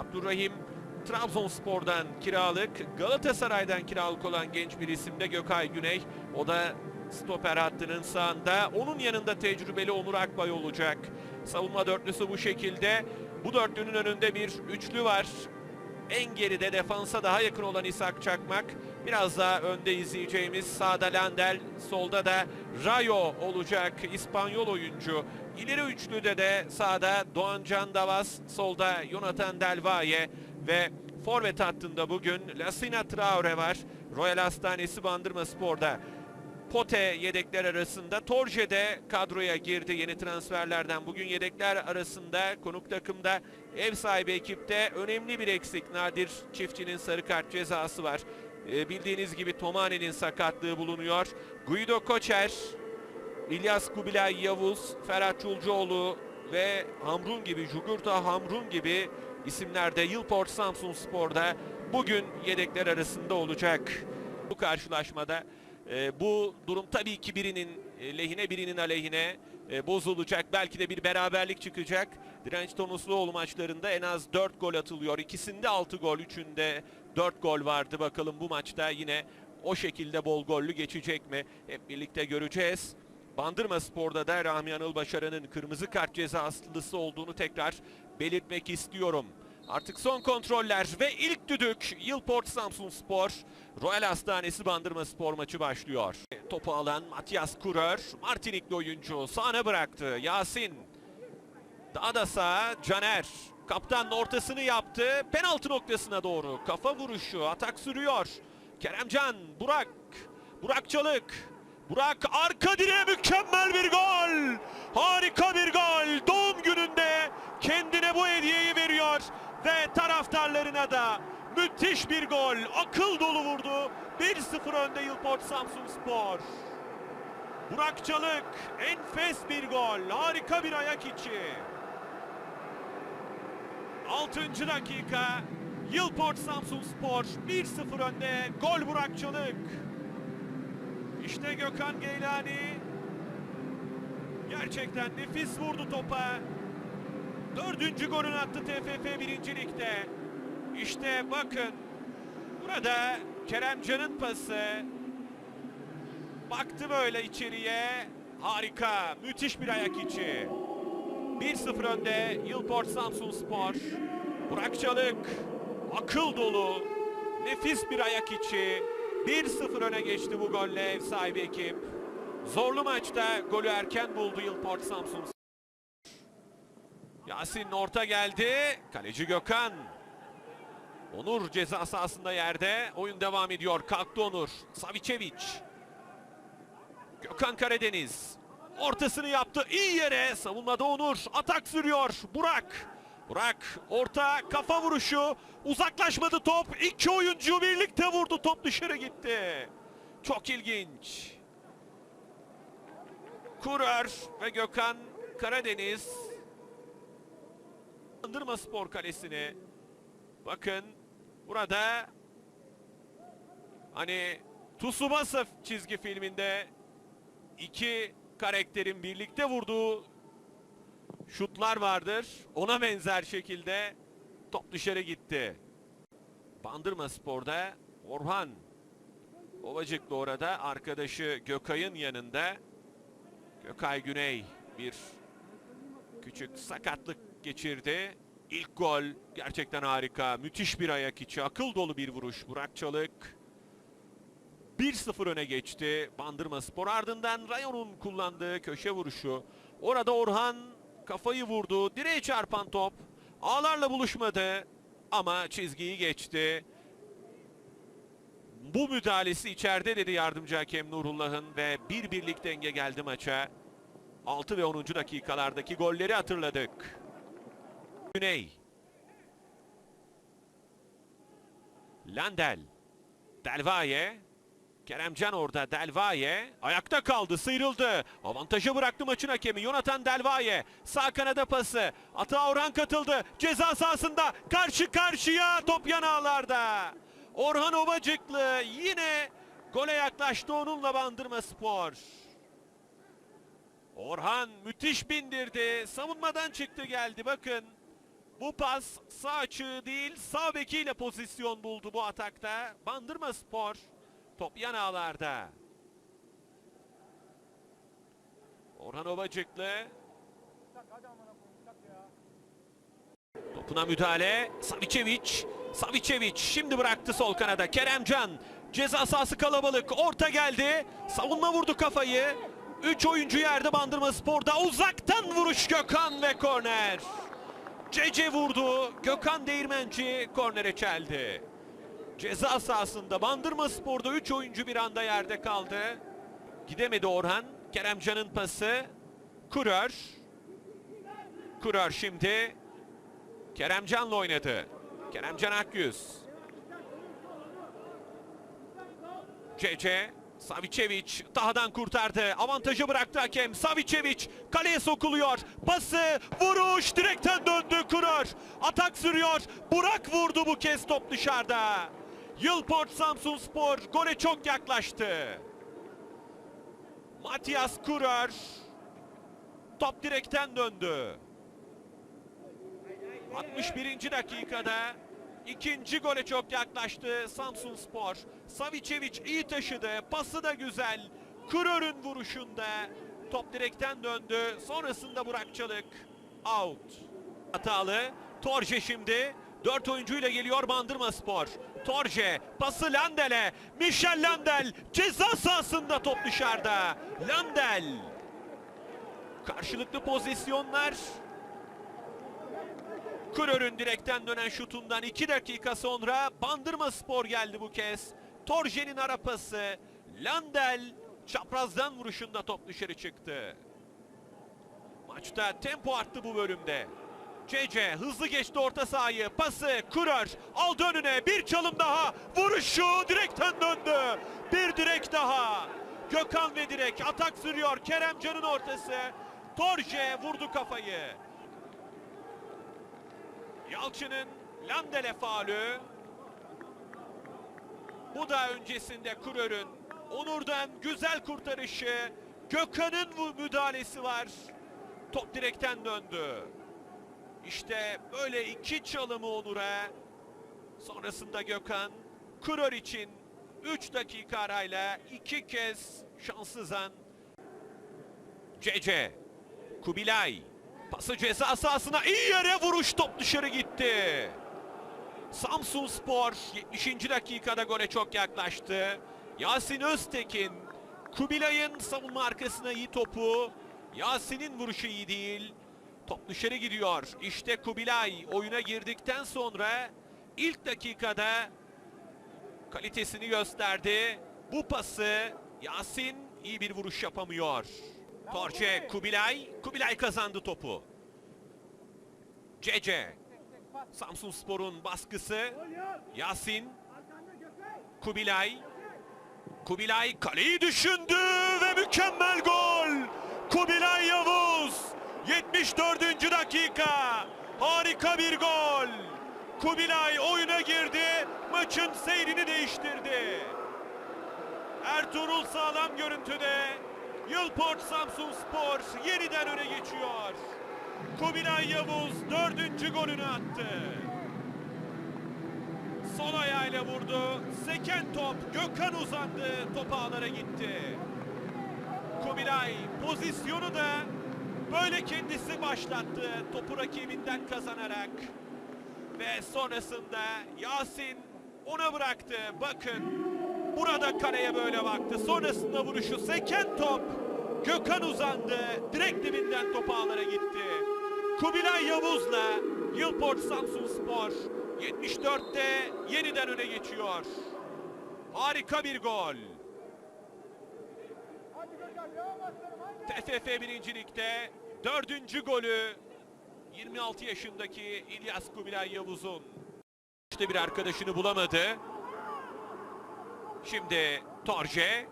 Abdurrahim Trabzonspor'dan kiralık, Galatasaray'dan kiralık olan genç bir isim de Gökay Güney. O da stoper hattının sağında. Onun yanında tecrübeli Onur Akbay olacak. Savunma dörtlüsü bu şekilde. Bu dörtlünün önünde bir üçlü var. En geride defansa daha yakın olan İshak Çakmak. Biraz daha önde izleyeceğimiz sağda Landel, solda da Rayo olacak İspanyol oyuncu. İleri üçlüde de sağda Doğan Can Davas, solda Jonathan Delvaye ve forvet hattında bugün Lasina Traore var. Royal Hastanesi Bandırma Spor'da. Pote yedekler arasında. Torje de kadroya girdi yeni transferlerden. Bugün yedekler arasında konuk takımda ev sahibi ekipte önemli bir eksik. Nadir Çiftçi'nin sarı kart cezası var. Ee, bildiğiniz gibi Tomane'nin sakatlığı bulunuyor. Guido Koçer, İlyas Kubilay Yavuz, Ferhat Çulcuoğlu ve Hamrun gibi, Jugurta Hamrun gibi isimler de Yılport Samsun Spor'da bugün yedekler arasında olacak. Bu karşılaşmada e, bu durum tabii ki birinin e, lehine birinin aleyhine e, bozulacak. Belki de bir beraberlik çıkacak. Direnç Tomusluoğlu maçlarında en az 4 gol atılıyor. İkisinde 6 gol, üçünde 4 gol vardı. Bakalım bu maçta yine o şekilde bol gollü geçecek mi? Hep birlikte göreceğiz. Bandırma Spor'da da Rahmi Anıl Başaran'ın kırmızı kart cezaslısı olduğunu tekrar belirtmek istiyorum. Artık son kontroller ve ilk düdük Yılport Samsun Spor Royal Hastanesi Bandırma Spor maçı başlıyor. Topu alan Matias Kurör, Martinikli oyuncu sahne bıraktı. Yasin daha da sağa Caner. Kaptanın ortasını yaptı. Penaltı noktasına doğru. Kafa vuruşu. Atak sürüyor. Keremcan, Burak. Burak Çalık. Burak arka direğe mükemmel bir gol. Harika bir gol. Doğum gününde kendine bu hediyeyi veriyor. Ve taraftarlarına da müthiş bir gol. Akıl dolu vurdu. 1-0 önde Yılport Samsun Spor. Burak Çalık enfes bir gol. Harika bir ayak içi. 6. dakika Yılport Samsun Spor 1-0 önde. Gol Burak Çalık. İşte Gökhan Geylani. Gerçekten nefis vurdu topa. Dördüncü golünü attı TFF birincilikte. İşte bakın. Burada Keremcan'ın pası. Baktı böyle içeriye. Harika. Müthiş bir ayak içi. 1-0 önde Yılport Samsun Spor. Burak Çalık akıl dolu nefis bir ayak içi. 1-0 öne geçti bu golle ev sahibi ekip. Zorlu maçta golü erken buldu Yılport Samsun. Yasin orta geldi. Kaleci Gökhan. Onur ceza sahasında yerde. Oyun devam ediyor. Kalktı Onur. Savicevic. Gökhan Karadeniz. Ortasını yaptı. İyi yere. Savunmada Onur. Atak sürüyor. Burak. Burak orta kafa vuruşu. Uzaklaşmadı top. İki oyuncu birlikte vurdu. Top dışarı gitti. Çok ilginç. Kurar ve Gökhan Karadeniz. Bandırma Spor Kalesi'ni. Bakın burada hani Tsubasa çizgi filminde iki karakterin birlikte vurduğu şutlar vardır. Ona benzer şekilde top dışarı gitti. Bandırma Spor'da Orhan Ovacıklı orada arkadaşı Gökay'ın yanında. Gökay Güney bir küçük sakatlık geçirdi. İlk gol gerçekten harika. Müthiş bir ayak içi. Akıl dolu bir vuruş. Burak Çalık 1-0 öne geçti Bandırma Spor. Ardından Rayon'un kullandığı köşe vuruşu. Orada Orhan kafayı vurdu. Direğe çarpan top. Ağlarla buluşmadı ama çizgiyi geçti. Bu müdahalesi içeride dedi yardımcı hakem Nurullah'ın ve bir birlik denge geldi maça. 6 ve 10. dakikalardaki golleri hatırladık. Güney. Landel. Delvaye. Keremcan orada Delvaye. Ayakta kaldı sıyrıldı. Avantajı bıraktı maçın hakemi Jonathan Delvaye. Sağ kanada pası. Ata Orhan katıldı. Ceza sahasında karşı karşıya top yanağlarda. Orhan Ovacıklı yine gole yaklaştı onunla Bandırma Spor. Orhan müthiş bindirdi. Savunmadan çıktı geldi bakın. Bu pas sağ açığı değil sağ bekiyle pozisyon buldu bu atakta. Bandırma Spor top yan ağlarda. Orhan Ovacıklı. Topuna müdahale. Savicevic. Savicevic şimdi bıraktı sol kanada. Keremcan. Ceza sahası kalabalık. Orta geldi. Savunma vurdu kafayı. 3 oyuncu yerde Bandırma Spor'da. Uzaktan vuruş Gökhan ve korner. Cece vurdu. Gökhan Değirmenci kornere çeldi. Ceza sahasında Bandırma Spor'da 3 oyuncu bir anda yerde kaldı. Gidemedi Orhan. Keremcan'ın pası. Kurar. Kurar şimdi. Keremcan'la oynadı. Keremcan Akyüz. Cece. Savicevic tahadan kurtardı. Avantajı bıraktı hakem. Savicevic kaleye sokuluyor. Pası, vuruş direkten döndü Kurar. Atak sürüyor. Burak vurdu bu kez top dışarıda. Yılport Samsun Spor gole çok yaklaştı. Matias Kurar. Top direkten döndü. 61. dakikada ikinci gole çok yaklaştı Samsun Spor. Savicevic iyi taşıdı. Pası da güzel. Kurör'ün vuruşunda top direkten döndü. Sonrasında Burak Çalık out. Hatalı. Torje şimdi. Dört oyuncuyla geliyor Bandırma Spor. Torje pası Landel'e. Michel Landel ceza sahasında top dışarıda. Landel. Karşılıklı pozisyonlar. Kurör'ün direkten dönen şutundan 2 dakika sonra Bandırma Spor geldi bu kez. Torje'nin ara pası. Landel çaprazdan vuruşunda top dışarı çıktı. Maçta tempo arttı bu bölümde. CC hızlı geçti orta sahayı. Pası Kurör aldı önüne. Bir çalım daha. Vuruşu direkten döndü. Bir direk daha. Gökhan ve direk atak sürüyor. Keremcan'ın ortası. Torje vurdu kafayı. Yalçın'ın Landele faulü. Bu da öncesinde Kurör'ün Onur'dan güzel kurtarışı. Gökhan'ın müdahalesi var. Top direkten döndü. İşte böyle iki çalımı Onur'a. Sonrasında Gökhan Kurör için 3 dakika arayla iki kez şanssız an. CC Kubilay Pası ceza sahasına iyi yere vuruş top dışarı gitti. Samsun Spor 70. dakikada gole çok yaklaştı. Yasin Öztekin Kubilay'ın savunma arkasına iyi topu. Yasin'in vuruşu iyi değil. Top dışarı gidiyor. İşte Kubilay oyuna girdikten sonra ilk dakikada kalitesini gösterdi. Bu pası Yasin iyi bir vuruş yapamıyor. Torce Kubilay. Kubilay kazandı topu. Cece. Samsun Spor'un baskısı. Yasin. Kubilay. Kubilay kaleyi düşündü ve mükemmel gol. Kubilay Yavuz. 74. dakika. Harika bir gol. Kubilay oyuna girdi. Maçın seyrini değiştirdi. Ertuğrul sağlam görüntüde. Yılport Samsun Spor yeniden öne geçiyor. Kubilay Yavuz dördüncü golünü attı. Sol ayağıyla vurdu. Seken top Gökhan uzandı. Top ağlara gitti. Kubilay pozisyonu da böyle kendisi başlattı. Topu rakibinden kazanarak. Ve sonrasında Yasin ona bıraktı. Bakın burada kaleye böyle baktı. Sonrasında vuruşu seken top. Gökhan uzandı. Direkt dibinden top ağlara gitti. Kubilay Yavuz'la Yılport Samsun Spor 74'te yeniden öne geçiyor. Harika bir gol. TFF birincilikte dördüncü golü 26 yaşındaki İlyas Kubilay Yavuz'un. İşte bir arkadaşını bulamadı. Şimdi Torje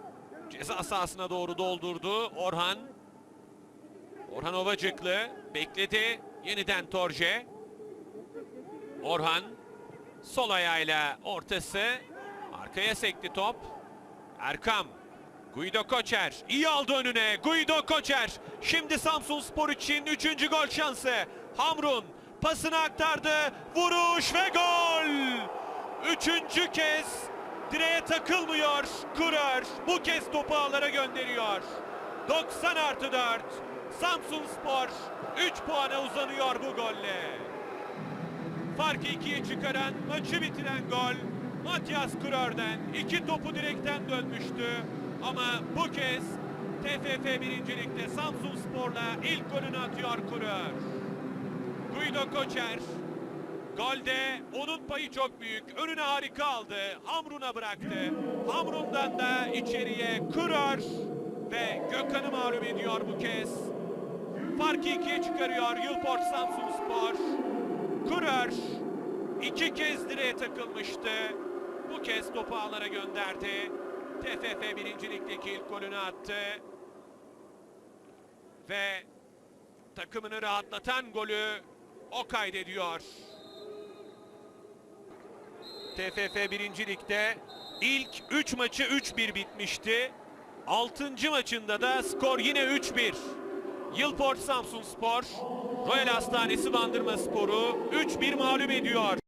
ceza sahasına doğru doldurdu. Orhan. Orhan Ovacıklı bekledi. Yeniden Torje. Orhan sol ayağıyla ortası. Arkaya sekti top. Erkam. Guido Koçer iyi aldı önüne. Guido Koçer. Şimdi Samsun Spor için 3. gol şansı. Hamrun Pasını aktardı. Vuruş ve gol. Üçüncü kez direğe takılmıyor. Kurar bu kez topu ağlara gönderiyor. 90 artı 4. Samsun Spor 3 puana uzanıyor bu golle. Farkı ikiye çıkaran, maçı bitiren gol Matias Kurör'den. iki topu direkten dönmüştü. Ama bu kez TFF birincilikte Samsun Spor'la ilk golünü atıyor Kurör. Guido Koçer Golde onun payı çok büyük. Önüne harika aldı. Hamrun'a bıraktı. Hamrun'dan da içeriye Kurör ve Gökhan'ı mağlup ediyor bu kez. Farkı ikiye çıkarıyor Yılport Samsun Spor. Kurör iki kez direğe takılmıştı. Bu kez topu ağlara gönderdi. TFF birincilikteki ilk golünü attı. Ve takımını rahatlatan golü o kaydediyor. TFF birincilikte ilk 3 maçı 3-1 bitmişti. 6. maçında da skor yine 3-1. Yılport Samsun Spor, Royal Hastanesi Bandırma Spor'u 3-1 mağlup ediyor.